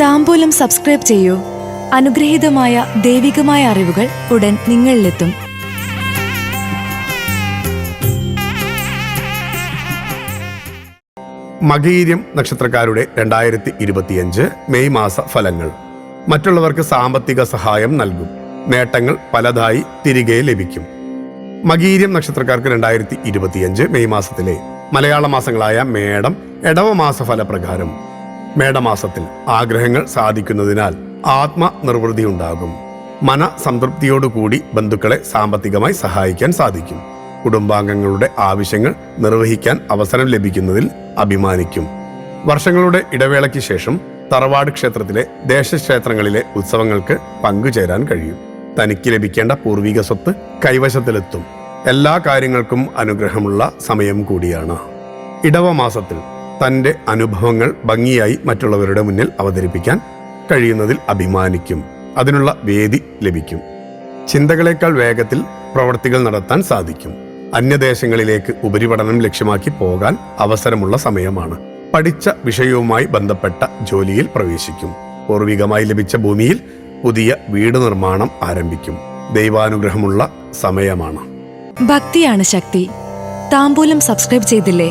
താമ്പൂലം subscribe ചെയ്യൂ. അനുഗ്രഹീതമായ ദൈവികമായ അറിവുകൾ ഉടൻ നിങ്ങളിലെത്തും. മകീര്യം നക്ഷത്രക്കാരുടെ രണ്ടായിരത്തി ഇരുപത്തിയഞ്ച് മെയ് മാസ ഫലങ്ങൾ. മറ്റുള്ളവർക്ക് സാമ്പത്തിക സഹായം നൽകും. നേട്ടങ്ങൾ പലതായി തിരികെ ലഭിക്കും. മകീര്യം നക്ഷത്രക്കാർക്ക് രണ്ടായിരത്തി ഇരുപത്തിയഞ്ച് മെയ് മാസത്തിലെ മലയാള മാസങ്ങളായ മേടം എടവ മാസ ഫലപ്രകാരം. മേടമാസത്തിൽ ആഗ്രഹങ്ങൾ സാധിക്കുന്നതിനാൽ ആത്മനിർവൃതി ഉണ്ടാകും മന സംതൃപ്തിയോടുകൂടി ബന്ധുക്കളെ സാമ്പത്തികമായി സഹായിക്കാൻ സാധിക്കും. കുടുംബാംഗങ്ങളുടെ ആവശ്യങ്ങൾ നിർവഹിക്കാൻ അവസരം ലഭിക്കുന്നതിൽ അഭിമാനിക്കും. വർഷങ്ങളുടെ ഇടവേളയ്ക്ക് ശേഷം തറവാട് ക്ഷേത്രത്തിലെ ദേശക്ഷേത്രങ്ങളിലെ ഉത്സവങ്ങൾക്ക് പങ്കുചേരാൻ കഴിയും. തനിക്ക് ലഭിക്കേണ്ട പൂർവിക സ്വത്ത് കൈവശത്തിലെത്തും. എല്ലാ കാര്യങ്ങൾക്കും അനുഗ്രഹമുള്ള സമയം കൂടിയാണ്. ഇടവ തന്റെ അനുഭവങ്ങൾ ഭംഗിയായി മറ്റുള്ളവരുടെ മുന്നിൽ അവതരിപ്പിക്കാൻ കഴിയുന്നതിൽ അഭിമാനിക്കും. അതിനുള്ള വേദി ലഭിക്കും. ചിന്തകളേക്കാൾ വേഗത്തിൽ പ്രവർത്തികൾ നടത്താൻ സാധിക്കും. അന്യദേശങ്ങളിലേക്ക് ഉപരിപഠനം ലക്ഷ്യമാക്കി പോകാൻ അവസരമുള്ള സമയമാണ്. പഠിച്ച വിഷയവുമായി ബന്ധപ്പെട്ട ജോലിയിൽ പ്രവേശിക്കും. പൂർവികമായി ലഭിച്ച ഭൂമിയിൽ പുതിയ വീട് നിർമ്മാണം ആരംഭിക്കും. ദൈവാനുഗ്രഹമുള്ള സമയമാണ്. ഭക്തിയാണ് ശക്തി. താമ്പൂലം സബ്സ്ക്രൈബ് ചെയ്തില്ലേ?